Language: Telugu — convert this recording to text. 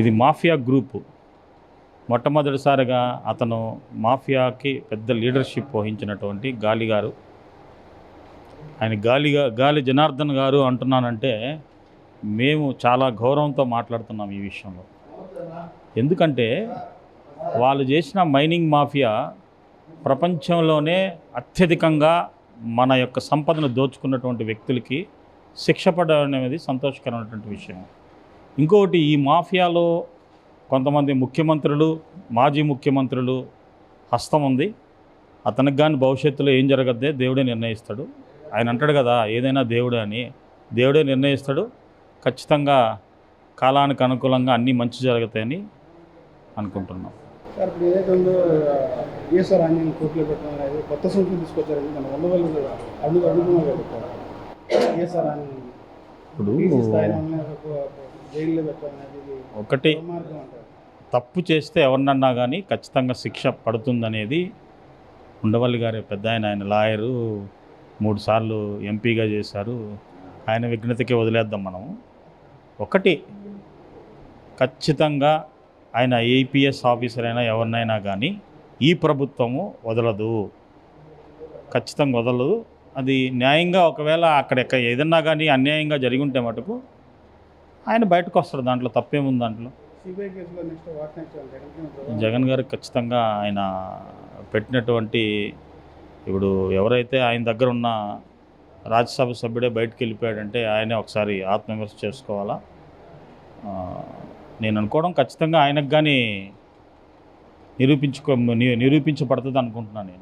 ఇది మాఫియా గ్రూపు. మొట్టమొదటిసారిగా అతను మాఫియాకి పెద్ద లీడర్షిప్ వహించినటువంటి గాలి గారు ఆయన గాలిగా గాలి జనార్దన్ గారు అంటున్నానంటే మేము చాలా గౌరవంతో మాట్లాడుతున్నాం ఈ విషయంలో. ఎందుకంటే వాళ్ళు చేసిన మైనింగ్ మాఫియా ప్రపంచంలోనే అత్యధికంగా మన యొక్క సంపదను దోచుకున్నటువంటి వ్యక్తులకి శిక్ష పడడం అనేది సంతోషకరమైనటువంటి విషయం. ఇంకొకటి ఈ మాఫియాలో కొంతమంది ముఖ్యమంత్రులు మాజీ ముఖ్యమంత్రులు హస్తం ఉంది. అతనికి కానీ భవిష్యత్తులో ఏం జరగద్దే దేవుడే నిర్ణయిస్తాడు. ఆయన అంటాడు కదా ఏదైనా దేవుడే అని. దేవుడే నిర్ణయిస్తాడు. ఖచ్చితంగా కాలానికి అనుకూలంగా అన్నీ మంచి జరుగుతాయని అనుకుంటున్నాం. సార్ ఇప్పుడు ఏదైతే ఉందో ఈఎస్ఆర్ ఆంజనేయులు కోర్టులో పెట్టడం కొత్త సంఖ్య తీసుకొచ్చారు మన ఉండవల్లి అడుగు అడుగుతున్నారు కదా ఈఎస్ఆర్ ఆంజనేయులు ఇప్పుడు ఒకటి తప్పు చేస్తే ఎవరినన్నా కానీ ఖచ్చితంగా శిక్ష పడుతుందనేది ఉండవల్లి గారి పెద్ద ఆయన ఆయన లాయరు మూడు సార్లు ఎంపీగా చేశారు. ఆయన విఘ్నతకి వదిలేద్దాం మనం ఒకటి ఖచ్చితంగా ఆయన ఏపీఎస్ ఆఫీసర్ అయినా ఎవరినైనా కానీ ఈ ప్రభుత్వము వదలదు. ఖచ్చితంగా వదలదు. అది న్యాయంగా ఒకవేళ అక్కడ ఏదన్నా కానీ అన్యాయంగా జరిగి ఉంటే మటుకు ఆయన బయటకు వస్తాడు దాంట్లో తప్పేముంది దాంట్లో. జగన్ గారికి ఖచ్చితంగా ఆయన పెట్టినటువంటి ఇప్పుడు ఎవరైతే ఆయన దగ్గర ఉన్న రాజ్యసభ సభ్యుడే బయటకు వెళ్ళిపోయాడంటే ఆయనే ఒకసారి ఆత్మవిమర్శ చేసుకోవాలా? నేను అనుకోవడం ఖచ్చితంగా ఆయనకు కానీ నిరూపించుకో నిరూపించబడుతుంది అనుకుంటున్నాను నేను.